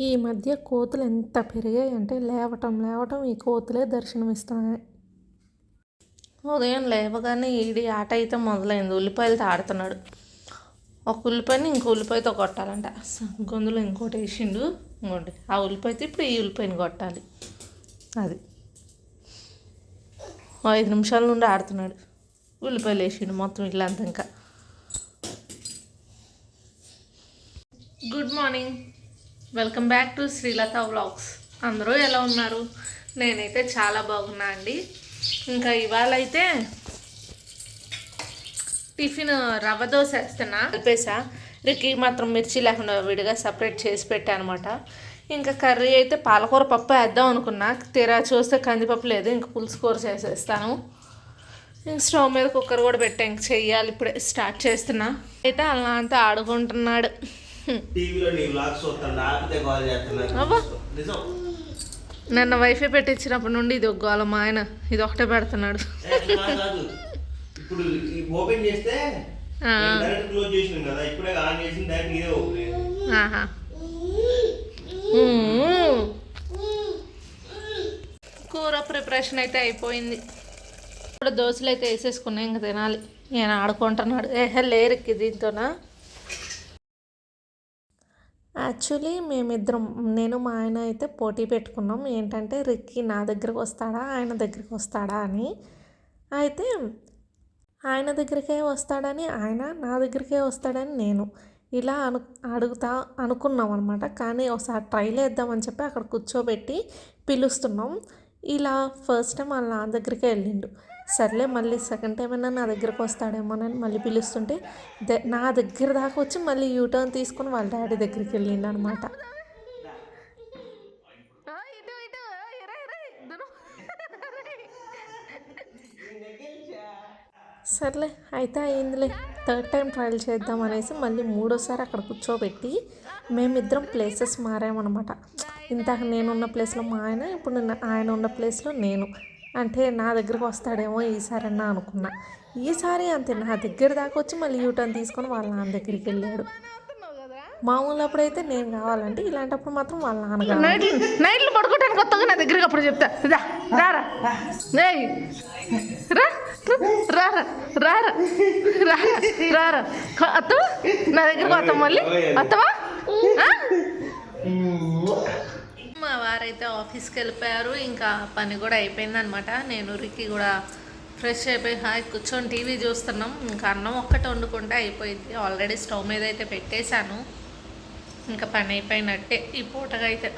ఈ మధ్య కోతులు ఎంత పెరిగాయి అంటే లేవటం లేవటం ఈ కోతులే దర్శనమిస్తున్నాయి. ఉదయం లేవగానే ఈడి ఆట అయితే మొదలైంది. ఉల్లిపాయలతో ఆడుతున్నాడు ఒక ఉల్లిపాయని ఇంకో ఉల్లిపాయతో కొట్టాలంట. స- గొంతులో ఇంకోటి వేసిండు. ఇంకోటి. ఆ ఉల్లిపాయతో ఇప్పుడు ఈ ఉల్లిపాయని కొట్టాలి. అది. ఐదు నిమిషాల నుండి ఆడుతున్నాడు. ఉల్లిపాయలు వేసిండు మొత్తం ఇల్లంతా ఇంకా. Good morning. Welcome back to Srilatha vlogs అందరూ ఎలా ఉన్నారు? నేనైతే చాలా బాగున్నా అండి. ఇంకా ఇవాళ అయితే టిఫిన్ రవ్వ దోశ వేస్తున్నా. కలిపేసా. రికి మాత్రం మిర్చి లేకుండా విడిగా సపరేట్ చేసి పెట్టా అనమాట ఇంకా కర్రీ అయితే పాలకూర పప్పు వేద్దాం అనుకున్నా. తీరా చూస్తే కందిపప్పు లేదు. ఇంకా పులుసు కూర చేసేస్తాను. ఇంక స్టవ్ మీద కుక్కర్ కూడా పెట్టా. ఇంక చెయ్యాలి. ఇప్పుడే స్టార్ట్ చేస్తున్నా. అయితే అలా అంతా ఆడుకుంటున్నాడు. టీవీలో నీ వ్లాగ్స్ చూస్తాను ఆపితే కాల్ అవ్వ. చేస్తున్నారు నిజం. నన్ను వైఫై పెట్టించినప్పటి నుండి ఇది ఒక గోల మా ఆయన ఇది ఒకటే పెడుతున్నాడు. ఏ, కాదు, కాదు. ఇప్పుడు ఓపెన్ చేస్తే ఆ. డైరెక్ట్ క్లోజ్ చేసినాం కదా ఇప్పుడే ఆన్ చేసిన డైరెక్ట్ ఇదే ఓపెన్ ఆహా. మ్మ్. కూర ప్రిపరేషన్ అయితే అయిపోయింది. ఇప్పుడు దోశలు అయితే వేసేసుకున్నాయి ఇంకా తినాలి. నేను ఆడుకుంటున్నాడు. ఏహే లేరుకి దీంతోనా? యాక్చువల్లీ మేమిద్దరం నేను మా ఆయన అయితే పోటీ పెట్టుకున్నాం. ఏంటంటే రిక్కీ నా దగ్గరకు వస్తాడా? ఆయన దగ్గరికి వస్తాడా? అని. అయితే ఆయన దగ్గరికే వస్తాడని ఆయన నా దగ్గరికే వస్తాడని నేను ఇలా అను అడుగుతా అనుకున్నాం అనమాట కానీ ఒకసారి ట్రైల్ వేద్దామని చెప్పి అక్కడ కూర్చోబెట్టి పిలుస్తున్నాం. ఇలా ఫస్ట్ టైం వాళ్ళ నా దగ్గరికే వెళ్ళిండు. సర్లే మళ్ళీ సెకండ్ టైం అయినా నా దగ్గరకు వస్తాడేమోనని మళ్ళీ పిలుస్తుంటే ద- నా దగ్గర దాకా వచ్చి మళ్ళీ యూటర్న్ తీసుకొని వాళ్ళ డాడీ దగ్గరికి వెళ్ళిండు అనమాట సర్లే అయితే అయిందిలే థర్డ్ టైం ట్రయల్ చేద్దాం అనేసి మళ్ళీ మూడోసారి అక్కడ కూర్చోబెట్టి మేమిద్దరం ప్లేసెస్ మారామన్నమాట ఇందాక నేనున్న ప్లేస్లో మా ఆయన ఇప్పుడు ఆయన ఉన్న ప్లేస్లో నేను. అంటే నా దగ్గరకు వస్తాడేమో ఈసారి అన్నా అనుకున్నా. ఈసారి అంతే నా దగ్గర దాకా వచ్చి మళ్ళీ యూటర్న్ తీసుకొని వాళ్ళ నాన్న దగ్గరికి వెళ్ళాడు. మామూలు అప్పుడైతే నేను కావాలంటే ఇలాంటప్పుడు మాత్రం వాళ్ళ నాన్న నైట్లు నైట్లు పడుకోవటానికి కొత్తగా నా దగ్గరికి అప్పుడు చెప్తా. రా రారా రా రారా రారా రారా రారా అత్తవా? నా దగ్గరికి వస్తాం మళ్ళీ? అత్తవా? అయితే ఆఫీస్కి వెళ్ళిపోయారు. ఇంకా పని కూడా అయిపోయిందనమాట నేను రికి కూడా ఫ్రెష్ అయిపోయి హాయ్ కూర్చొని టీవీ చూస్తున్నాం. ఇంకా అన్నం ఒక్కటి వండుకుంటే అయిపోయింది. ఆల్రెడీ స్టవ్ మీద అయితే పెట్టేశాను. ఇంకా పని అయిపోయినట్టే. ఈ పూటగా అయితే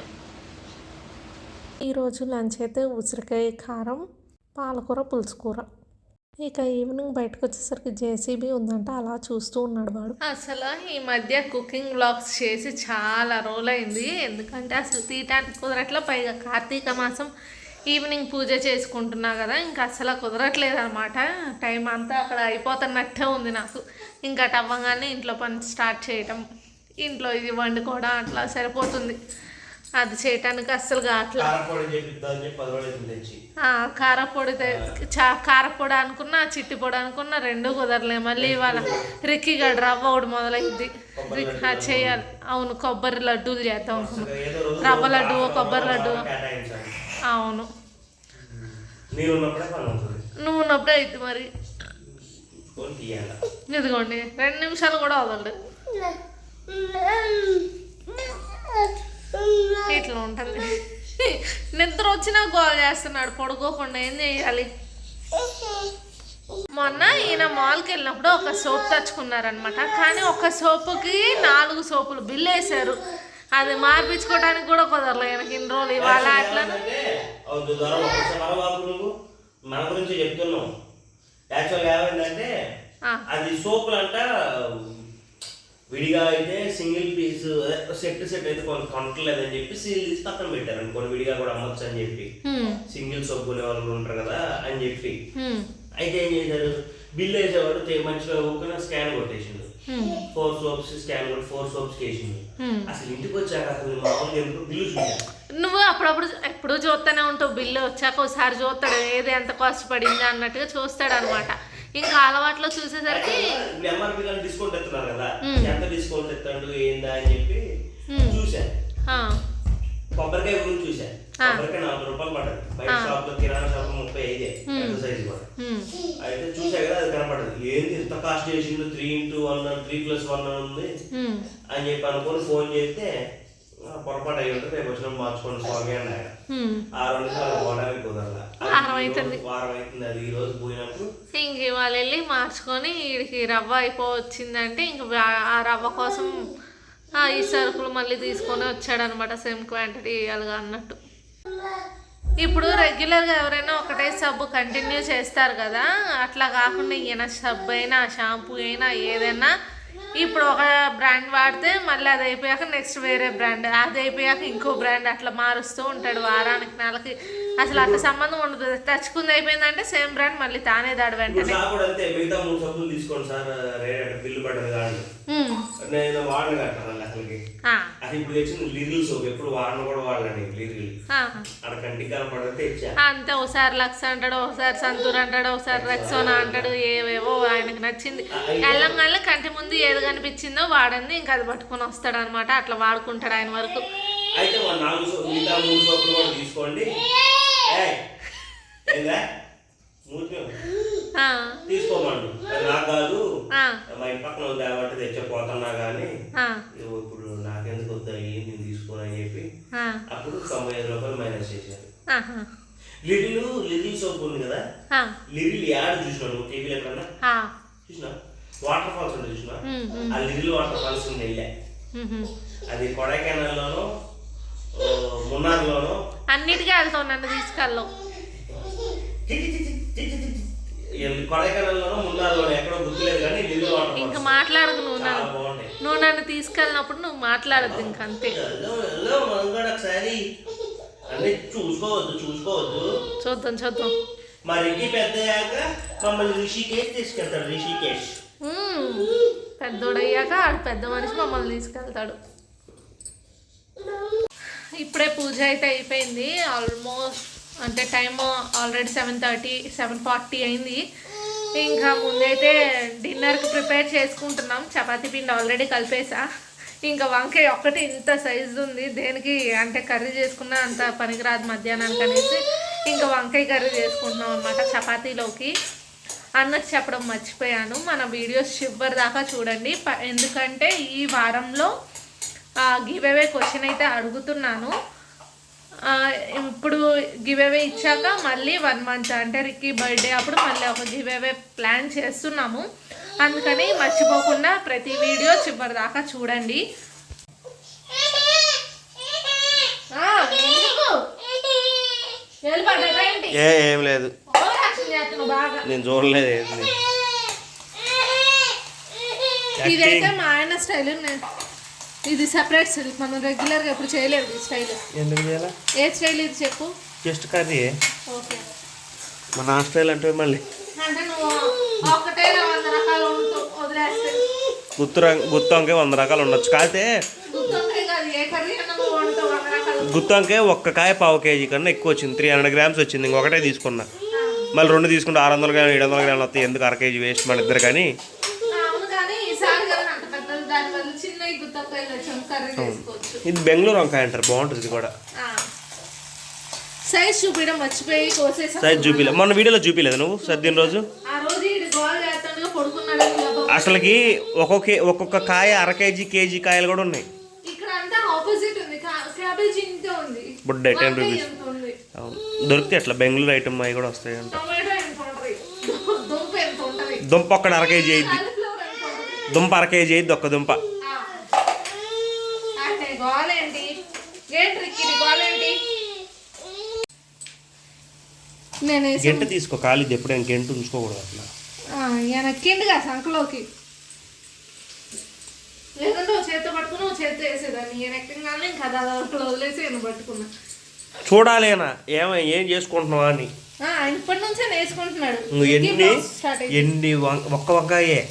ఈరోజు లంచ్ అయితే ఉసిరికాయ కారం పాలకూర పులుసు కూర ఇక ఈవినింగ్ బయటకు వచ్చేసరికి జేసీబీ ఉందంట అలా చూస్తూ ఉన్నాడు వాడు. అసలు ఈ మధ్య కుకింగ్ బ్లాగ్స్ చేసి చాలా రోజులైంది. ఎందుకంటే అసలు తీయటానికి కుదరట్లో పైగా కార్తీక మాసం ఈవినింగ్ పూజ చేసుకుంటున్నా కదా ఇంకా అసలు కుదరట్లేదు అనమాట టైం అంతా అక్కడ అయిపోతున్నట్టే ఉంది నాకు. ఇంకా అటు అవ్వగానే ఇంట్లో పని స్టార్ట్ చేయటం ఇంట్లో ఇది వండుకోవడం అట్లా సరిపోతుంది. అది చేయటానికి అస్సలు కావట్లేదు కారపొడి కారపొడి తె- చా కారపొడి అనుకున్నా చిట్టి పొడి అనుకున్నా రెండు కుదరలే. మళ్ళీ ఇవాళ రిక్కి గడ్ రవ్వ ఒకటి మొదలైంది. రిక్ ఆ, చేయాలి. అవును కొబ్బరి లడ్డూలు చేద్దాం. అనుకున్నాం రవ్వ లడ్డు కొబ్బరి లడ్డు. అవును. నువ్వు ఉన్నప్పుడే అయితే మరి. ఇదిగోండి రెండు నిమిషాలు కూడా వదలడు ఇట్లా ఉంటుంది. నిద్ర వచ్చినా గోల్ చేస్తున్నాడు పడుకోకుండా ఏం చేయాలి? మొన్న ఈయన మాల్కి వెళ్ళినప్పుడు ఒక సోప్ తెచ్చుకున్నారనమాట కానీ ఒక సోపుకి నాలుగు సోపులు బిల్లు వేశారు. అది మార్పించుకోవడానికి కూడా కుదరలేదు ఈయనకి ఇన్ని రోజులు ఇవాళ అట్లా. మన గురించి చెప్తున్నావు యాక్చువల్గా ఏమైందంటే. అది సోపులు అంట విడిగా అయితే సింగిల్ పీస్ సెట్ సెట్ అయితే కొన్ని కొనట్లేదని చెప్పి సీల్ తీసి పక్కన పెట్టారు కొన్ని విడిగా కూడా అమ్మొచ్చు అని చెప్పి సింగిల్ కొనే వాళ్ళు ఉంటారు కదా అని చెప్పి. అయితే ఏం చేశారు? బిల్ వేసేవాడు మంచిగా ఊరికనే స్కాన్ కొట్టేసిండు. ఫోర్ సోప్స్ స్కాన్ కొట్టి ఫోర్ సోప్స్ హ్మ్. అసలు ఇంటికి వచ్చాక అసలు మామూలుగా ఎందుకు బిల్లు చూసాను నువ్వు అప్పుడప్పుడు ఎప్పుడు చూస్తూనే ఉంటావు. బిల్లు వచ్చాక ఒకసారి చూస్తాడు ఏది ఎంత కాస్ట్ పడింది అన్నట్టుగా చూస్తాడు అనమాట ఇంకా అలవాట్లో చూసేసరికి ఎంఆర్పి కానీ డిస్కౌంట్ ఎత్తున్నారు కదా. ఎంత డిస్కౌంట్ ఎత్తాడు ఏందా అని చెప్పి. చూశాను కొబ్బరికాయ గురించి ఆ. కొబ్బరికాయ నలభై రూపాయలు పడ్డది. బయట. షాప్లో కిరాణా షాప్ ముప్పై ఐదే. సైజు కూడా. అయితే చూసా కదా అది కనపడదు ఏంది ఇంత కాస్ట్ చేసిండు? Three into one three plus one ఉంది. అని చెప్పి అనుకొని ఫోన్ చేస్తే "ఆ, పొరపాటు అయ్యి ఉంటే రేపు వచ్చినప్పుడు మార్చుకోండి స్వామి అన్నాడు. ఆ రెండు సార్లు పోవడానికి కుదరలా వారం అవుతుంది. వారం అవుతుంది అది ఈ రోజు పోయినప్పుడు ఇంక ఇవాళ వెళ్ళి మార్చుకొని వీడికి రవ్వ అయిపోవచ్చిందంటే ఇంక ఆ రవ్వ కోసం ఆ, ఈ సరుకులు మళ్ళీ తీసుకొని వచ్చాడనమాట సేమ్ క్వాంటిటీ ఇవ్వాలిగా అన్నట్టు ఇప్పుడు రెగ్యులర్గా ఎవరైనా ఒకటే సబ్బు కంటిన్యూ చేస్తారు కదా అట్లా కాకుండా ఈయన సబ్బు అయినా షాంపూ అయినా ఏదైనా ఇప్పుడు ఒక బ్రాండ్ వాడితే మళ్ళీ అది అయిపోయాక నెక్స్ట్ వేరే బ్రాండ్ అది అయిపోయాక ఇంకో బ్రాండ్ అట్లా మారుస్తూ ఉంటాడు వారానికి నెలకి. అసలు అట్లా సంబంధం ఉండదు. తెచ్చుకుంది అయిపోయిందంటే సేమ్ బ్రాండ్ మళ్ళీ తానే దాడు వెంటనే. కూడా అంతే మిగతా మూడు సబ్బులు తీసుకోండి సార్ బిల్లు పడ్డది. నేను వాడను అసలుకి. అది ఇప్పుడు తెచ్చిన లిరిల్ సోప్ ఎప్పుడు వాడను కూడా వాడలేను లిరిల్. అక్కడ కంటికి కనపడితే ఇచ్చా అంతే ఒకసారి లక్స్ అంటాడు ఒకసారి సంతూర్ అంటాడు ఒకసారి రెక్సోనా అంటాడు ఏవేవో ఆయనకు నచ్చింది. వెళ్ళంగానే కంటి ముందు ఏది కనిపించిందో వాడంది ఇంకా అది పట్టుకొని వస్తాడు అనమాట అట్లా వాడుకుంటాడు ఆయన వరకు. అయితే నాలుగు మిగతా మూడు సోపులు కూడా తీసుకోండి. ఏందా తీసుకోమండు. అది నాకు కాదు మా ఇంటి పక్కన ఉంది కాబట్టి తెచ్చపోతున్నా కానీ ఇప్పుడు నాకెందుకు వద్దాయి నేను తీసుకోను అని చెప్పి అప్పుడు తొంభై ఐదు రూపాయలు మైనస్ చేశారు. ఆహా, లిరిల్ లిరిల్ సోప్ ఉంది కదా? లిరిల్ యాడ్ చూసినాను టీవీలో ఎక్కడన్నా? చూసినా వాటర్ ఫాల్స్ ఉంటుంది చూసినా ఆ లిరిల్ వాటర్ ఫాల్స్ ఉంది వెళ్ళా. అది కొడైకెనాల్లోనో మున్నార్లోనో అన్నిటికీ వెళ్తావు నన్ను తీసుకెళ్ళవు ఇంకా ఫాల్స్ మాట్లాడకు నువ్వు నన్ను. నువ్వు నన్ను తీసుకెళ్ళినప్పుడు నువ్వు మాట్లాడద్దు ఇంక అంతే చూసుకోవద్దు చూసుకోవద్దు. చూద్దాం చూద్దాం. మరి ఇంటి పెద్దయ్యాక మమ్మల్ని రిషికేష్ తీసుకెళ్తాడు రిషికేష్. ఉమ్, పెద్దోడయ్యాక ఆడు పెద్ద మనిషి మమ్మల్ని తీసుకెళ్తాడు. ఇప్పుడే పూజ అయితే అయిపోయింది. ఆల్మోస్ట్ అంటే time already seven thirty seven forty అయింది. ఇంకా ముందైతే డిన్నర్కి ప్రిపేర్ చేసుకుంటున్నాం. చపాతీ పిండి ఆల్రెడీ కలిపేసా. ఇంకా వంకాయ ఒక్కటి ఇంత సైజు ఉంది. దేనికి అంటే కర్రీ చేసుకున్నా అంత పనికిరాదు మధ్యాహ్నానికి అనేసి ఇంకా వంకాయ కర్రీ చేసుకుంటున్నాం అనమాట చపాతీలోకి. అన్నది చెప్పడం మర్చిపోయాను. మన వీడియోస్ చివరి దాకా చూడండి. ప- ఎందుకంటే ఈ వారంలో గివ్ అవే క్వశ్చన్ అయితే అడుగుతున్నాను. ఇప్పుడు గివ్ అవే ఇచ్చాక మళ్ళీ వన్ మంత్ అంటే రిక్కీ బర్త్డే అప్పుడు మళ్ళీ ఒక గివ్ అవే ప్లాన్ చేస్తున్నాము. అందుకని మర్చిపోకుండా ప్రతి వీడియో చివరి దాకా చూడండి? ఏ లేదు. నేను చూడలేదు ఇదైతే మా ఆయన స్టైల్ ఇది సెపరేట్ స్టైల్ మనం రెగ్యులర్గా ఎప్పుడు చేయలేదు ఈ స్టైల్. ఎందుకు చేయాలా? ఏ స్టైల్ ఇది చెప్పు. Just curry. ఓకే. మన హాస్టల్ అంటే మళ్ళీ. అంటే నువ్వు ఒక్కటే వంద రకాలు వదిలేస్తే. గుత్తు గుత్తి వంకాయ వంద రకాలు ఉండొచ్చు. కాకపోతే గుత్తి వంకాయ ఒక్క కాయ పావు కేజీ కన్నా ఎక్కువ వచ్చింది. త్రీ హండ్రెడ్ గ్రామ్స్ వచ్చింది. ఇంకొకటే తీసుకున్నా. మళ్ళీ రెండు తీసుకుంటే ఆరు వందల గ్రాములు ఏడు వందల గ్రాములు వస్తాయి. ఎందుకు అర కేజీ వేస్ట్ మన ఇద్దరు కానీ ఆ, అవును కానీ ఈసారి కదా అంత పెద్దది దాని వల్ల చిన్న గుత్తొక్కాయలు వచ్చాం కర్రీ చేసుకోవచ్చు. ఇది బెంగళూరు వంకాయ అంటారు బాగుంటుంది ఇది కూడా. సైజ్ చూపించడం మర్చిపోయి కోసేసా. సైజ్ చూపిలే మొన్న వీడియోలో చూపిలేదు నువ్వు సర్దిన రోజు ఆ రోజు ఇది గోల్ చేస్తుండగా పడుకున్నాడు గబగబా. అసలుకి ఒక్కొక్క ఒక్కొక్క కాయ అర కేజీ కేజీ కాయలు కూడా ఉన్నాయి. ఇక్కడ అంతా ఆపోజిట్ ఉంది. కా- క్యాబేజీ ఇంతే ఉంది. బుడ్డ టెన్ రూపీస్ దొరికితే అట్లా బెంగళూరు ఐటమ్ అవి కూడా వస్తాయి అంట. దుంప ఒక్కడ అర కేజీ అయింది. దుంప అర కేజీ అయింది ఒక్క దుంప ఆ. అంటే గోలేంటి ఏంటి రిక్కి ఇది గోలేంటి నేను. గంట తీసుకో కాలిది ఎప్పుడైనా గంట ఉంచుకోకూడదు అట్లా. ఎక్కిండుగా సంకలోకి లేదంటే చేత్తో పట్టుకుని ఓ చేత్తో వేసేదాన్ని. ఈయన ఎక్కగానే ఇంకా అది అదొకటి వదిలేసి ఈయన పట్టుకున్నా. చూడాలేనా ఏమో ఏం చేసుకుంటున్నావా అని. ఇప్పటి నుంచే నేర్చుకుంటున్నాడు. నువ్వు ఎన్ని ఎన్ని వం- ఒక్క వంకాయే.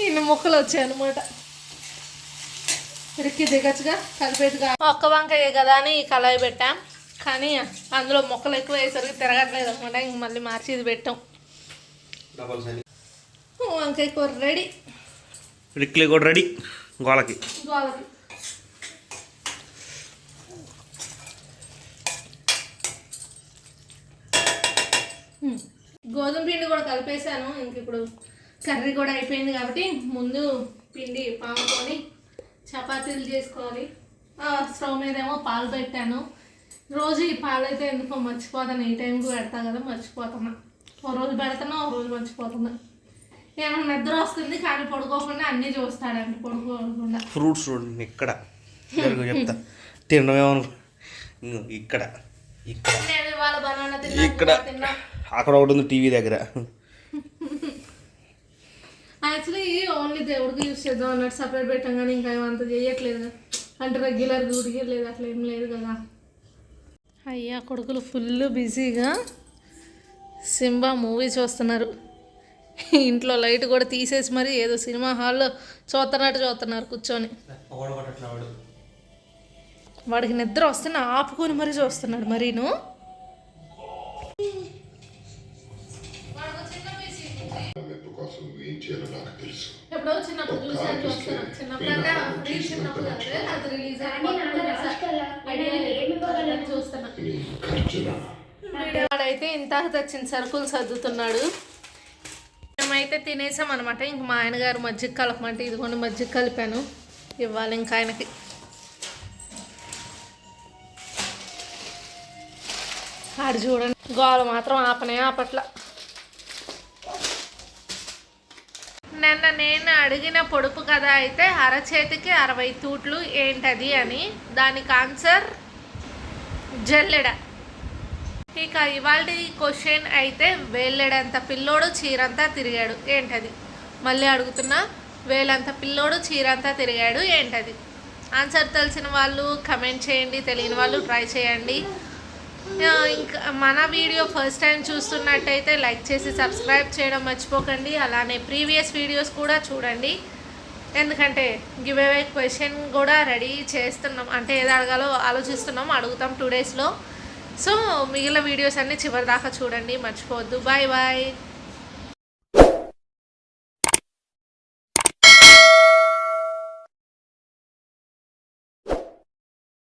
ఈయన మొక్కలు వచ్చాయి అనమాట రిక్కి దిగచ్చుగా కలిపేదిగా ఒక్క వంకాయ కదా అని ఈ కళాయి పెట్టాం. కానీ అందులో మొక్కలు ఎక్కువ వేసరికి తిరగట్లేదు అనమాట ఇంక మళ్ళీ మార్చి ఇది పెట్టాం. వంకాయ కూర రెడీ. రిక్లీ కూడా రెడీ. గోలకి. గోలకి. గోధుమ పిండి కూడా కలిపేశాను. ఇంక ఇప్పుడు కర్రీ కూడా అయిపోయింది కాబట్టి ముందు పిండి పాముకొని చపాతీలు చేసుకోవాలి. స్టవ్ మీదేమో పాలు పెట్టాను. రోజు ఈ పాలు అయితే ఎందుకో మర్చిపోతాను. ఈ టైంకి పెడతా కదా మర్చిపోతున్నా. ఓ రోజు పెడతాను ఓ రోజు మర్చిపోతున్నా. ఏమన్నా నిద్ర వస్తుంది కానీ పడుకోకుండా అన్నీ చూస్తాడండి పడుకోకుండా. ఫ్రూట్స్ చూడండి ఇక్కడ. చెప్తా. ఇంగో ఇక్కడ. ఇక్కడ. ఇక్కడ. అక్కడ ఒకటి ఉంది టీవీ దగ్గర. యాక్చువల్లీ ఓన్లీ దేవుడికి యూస్ చేద్దాం అన్నట్టు సపరేట్ పెట్టాం కానీ ఇంకా ఏమంత చేయట్లేదు. అంటే రెగ్యులర్ గుడికి లేదు అట్లా ఏం లేదు కదా. అయ్యా కొడుకులు ఫుల్ బిజీగా సింబా మూవీ చూస్తున్నారు. ఇంట్లో లైట్ కూడా తీసేసి మరి ఏదో సినిమా హాల్లో చూస్తున్నట్టు చూస్తున్నారు కూర్చొని. వాడికి నిద్ర వస్తున్న ఆపుకొని మరీ చూస్తున్నాడు మరీను. ఏం చేయాలో నాకు తెలుసు. ఎప్పుడో చిన్నప్పుడు చూసాను చూస్తాను చిన్నప్పుడు అంటే ఫ్రీ చిన్నప్పుడు అది రిలీజ్ అయ్యి వాడైతే ఇంత తెచ్చిన సరుకులు సర్దుతున్నాడు. మేమైతే తినేసాం అనమాట ఇంక మా ఆయన గారు మజ్జిగ కలపమంటే ఇదిగోండి మజ్జిగ కలిపాను. ఇవ్వాలి ఇంకా ఆయనకి. ఆడు చూడండి. గోల మాత్రం ఆపనే ఆపట్ల. నిన్న నేను అడిగిన పొడుపు కథ అయితే అరచేతికి అరవై తూట్లు ఏంటది అని. దానికి ఆన్సర్ జల్లెడ. ఇక ఇవాళ క్వశ్చన్ అయితే వేళ్ళెడంత పిల్లోడు చీరంతా తిరిగాడు ఏంటది? మళ్ళీ అడుగుతున్నా వేలంత పిల్లోడు చీరంతా తిరిగాడు ఏంటది? ఆన్సర్ తెలిసిన వాళ్ళు కమెంట్ చేయండి తెలియని వాళ్ళు ట్రై చేయండి. ఇంకా మన వీడియో ఫస్ట్ టైం చూస్తున్నట్టయితే లైక్ చేసి సబ్స్క్రైబ్ చేయడం మర్చిపోకండి. అలానే ప్రీవియస్ వీడియోస్ కూడా చూడండి. ఎందుకంటే గివ్ అవే క్వశ్చన్ కూడా రెడీ చేస్తున్నాం. అంటే ఏది అడగాలో ఆలోచిస్తున్నాం అడుగుతాం టూ డేస్లో సో మిగిలిన వీడియోస్ అన్నీ చివరి దాకా చూడండి మర్చిపోవద్దు. Bye bye.